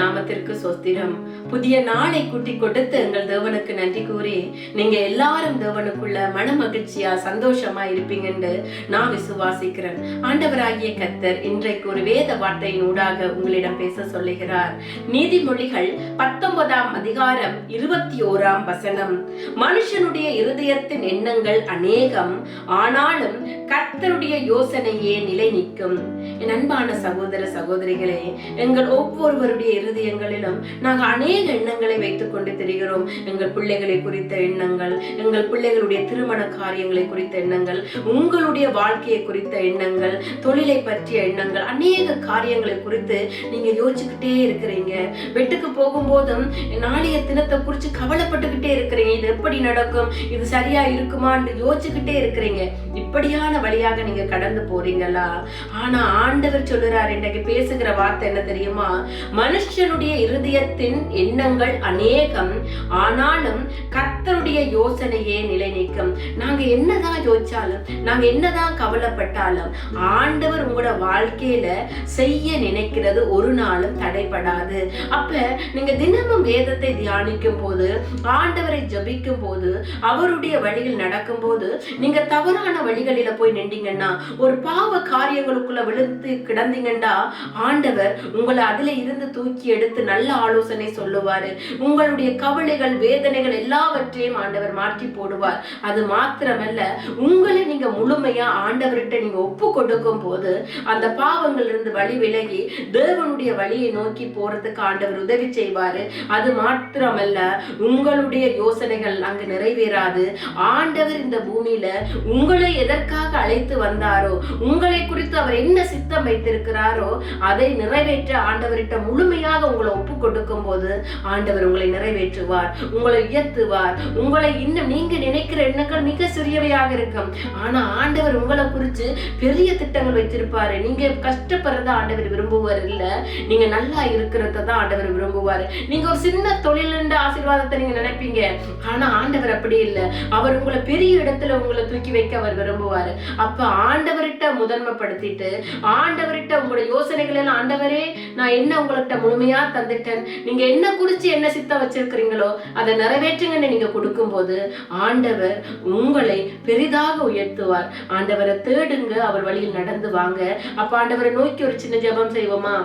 நாமத்திற்கு சொஸ்திரம். புதிய நாளை கூட்டி கொடுத்து எங்கள் தேவனுக்கு நன்றி கூறி நீங்க எல்லாரும் தேவனுக்குள்ள மன மகிழ்ச்சியா சந்தோஷமா இருப்பீங்கன்னு நான் விசுவாசிக்கிறேன். ஆண்டவராகிய கத்தர் இன்றைக்கு ஒரு வேத வார்த்தையின் ஊடாக உங்களிடம் பேச சொல்லுகிறார். நீதிமொழிகள் பத்தொன்பதாம் அதிகாரம் இருபத்தி ஓராம் வசனம். மனுஷனுடைய இருதயத்தின் எண்ணங்கள் அநேகம் ஆனாலும் கர்த்தருடைய யோசனையே நிலை நிற்கும் என் அன்பான சகோதர சகோதரிகளே எங்கள் ஒவ்வொருவருடைய இருதயங்களிலும் நாங்கள் அநேக எண்ணங்களை வைத்துக் கொண்டு திரிகிறோம். எங்கள் பிள்ளைகளை குறித்த எண்ணங்கள் எங்கள் பிள்ளைகளுடைய திருமண காரியங்களை குறித்த எண்ணங்கள் உங்களுடைய வாழ்க்கையை குறித்த எண்ணங்கள் தொழிலை பற்றிய எண்ணங்கள் அநேக காரியங்களை குறித்து நீங்க யோசிச்சுக்கிட்டே இருக்கிறீங்க. வெட்டுக்கு போகும்போதும் நாளைய தினத்தை குறித்து கவலைப்பட்டுக்கிட்டே இருக்கிறீங்க. இது எப்படி நடக்கும்? இது சரியா இருக்குமான்னு யோசிச்சுக்கிட்டே இருக்கிறீங்க. இப்படியான வழியாக நீங்க கடந்து போறீங்களா? ஆனா ஆண்டவர் சொல்லுறார் இன்றைக்கு பேசுகிற வார்த்தை என்ன தெரியுமா? மனுஷனுடைய இருதயத்தின் எண்ணங்கள் அநேகம். ஆனாலும் நம்முடைய யோசனையே நிலை நிற்கும் நாங்க என்னதான் யோசிச்சாலும் நாங்க என்னதான் கவலைப்பட்டாலும் ஆண்டவர் உங்களோட வாழ்க்கையில செய்ய நினைக்கிறது ஒரு நாளும் தடைபடாது. அப்ப நீங்க தினமும் வேதத்தை தியானிக்கும் போது ஆண்டவரை ஜபிக்கும் போது அவருடைய வழியில் நடக்கும் போது நீங்க தவறான வழிகளில போய் நின்றீங்கன்னா ஒரு பாவ காரியங்களுக்குள்ள விழுந்து கிடந்தீங்கன்னா ஆண்டவர் உங்களை அதுல இருந்து தூக்கி எடுத்து நல்ல ஆலோசனை சொல்லுவாரு. உங்களுடைய கவலைகள் வேதனைகள் எல்லாவற்றையும் ஆண்டவர் மாற்றி போடுவார். அது மாத்திரமல்ல உங்களை நீங்க முழுமையா ஆண்டவர்கிட்ட நீங்க ஒப்பு கொடுக்கும் போது அந்த பாவங்கள் இருந்து வழி விலகி தேவனுடைய வழியை நோக்கி போறதுக்கு ஆண்டவர் உதவி செய்வாரு. அது மாத்திரமல்ல உங்களுடைய யோசனைகள் அங்கு நிறைவேறாது. ஆண்டவர் இந்த பூமியில உங்களை எதற்காக அழைத்து வந்தாரோ உங்களை குறித்து அவர் என்ன சித்தம் வைத்திருக்கிறாரோ அதை நிறைவேற்ற ஆண்டவர்கிட்ட முழுமையாக உங்களை ஒப்பு கொடுக்கும் போது ஆண்டவர் உங்களை நிறைவேற்றுவார் உங்களை உயர்த்துவார் உங்க உங்களை இன்னும் நீங்க நினைக்கிற எண்ணங்கள் மிக சிறியவையாக இருக்கும். ஆனா ஆண்டவர் உங்களை குறித்து பெரிய திட்டங்கள் வைத்திருப்பாரு. நீங்க கஷ்டப்படுறத ஆண்டவர் விரும்புவார் இல்ல. நீங்க நல்லா இருக்கிறத தான் ஆண்டவர் விரும்புவாரு. நீங்க ஒரு சின்ன தொழில் ஆசீர்வாதத்தை நீங்க நினைப்பீங்க. ஆனா ஆண்டவர் அப்படி இல்லை. அவர் உங்களை பெரிய இடத்துல உங்களை தூக்கி வைக்க அவர் விரும்புவாரு. அப்ப ஆண்டவர்கிட்ட முதன்மைப்படுத்திட்டு ஆண்டவர்கிட்ட உங்களோட யோசனைகள் எல்லாம் ஆண்டவரே நான் என்ன உங்கள்கிட்ட முழுமையா தந்துட்டேன்? நீங்க என்ன குடிச்சு என்ன சித்தம் வச்சிருக்கிறீங்களோ அதை நிறைவேற்றுங்கன்னு நீங்க இருக்கும்போது ஆண்டவர் உங்களை பெரிதாக உயர்த்துவார். ஆண்டவரை தேடுங்க அவர் வழியில் நடந்து வாங்க. அப்ப ஆண்டவரை நோக்கி ஒரு சின்ன ஜெபம் செய்வோமா?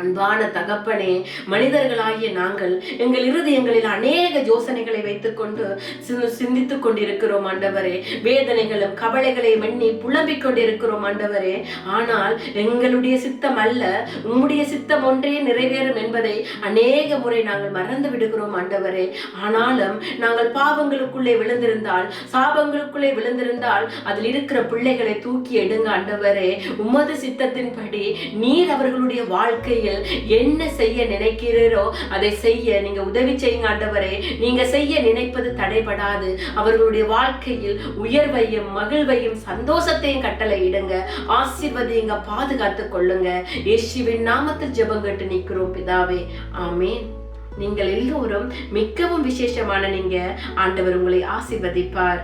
அன்பான தகப்பனே மனிதர்களாகிய நாங்கள் எங்கள் இருதயங்களில் அநேக யோசனைகளை வைத்துக்கொண்டு கொண்டு சிந்தித்துக் கொண்டிருக்கிறோம் ஆண்டவரே. வேதனைகளும் கவலைகளை எண்ணி புலம்பிக் கொண்டிருக்கிறோம் ஆண்டவரே. ஆனால் எங்களுடைய சித்தம் அல்ல உம்முடைய சித்தம் ஒன்றே நிறைவேறும் என்பதை அநேக முறை நாங்கள் மறந்து விடுகிறோம் ஆண்டவரே. ஆனாலும் நாங்கள் பாவங்களுக்குள்ளே விழுந்திருந்தால் சாபங்களுக்குள்ளே விழுந்திருந்தால் அதில் இருக்கிற பிள்ளைகளை தூக்கி எடுங்க ஆண்டவரே. உமது சித்தத்தின்படி நீர் அவர்களுடைய வாழ்க்கையில் என்ன செய்ய நினைக்கிறீரோ அதை செய்ய நீங்க உதவி செய்யுங்க ஆண்டவரே. நீங்க செய்ய நினைப்பது தடைபடாது. அவர்களுடைய வாழ்க்கையில் உயர்வையும் மகிழ்வையும் சந்தோஷத்தையும் கட்டளை இடுங்க. ஆசீர்வதிங்க பாதுகாத்து கொள்ளுங்க. இயேசுவின் நாமத்தில் ஜெபம் கட்டு நிற்கிறோம் பிதாவே. ஆமேன். நீங்கள் எல்லோரும் மிகவும் விசேஷமான நீங்க. ஆண்டவர் உங்களை ஆசிர்வதிப்பார்.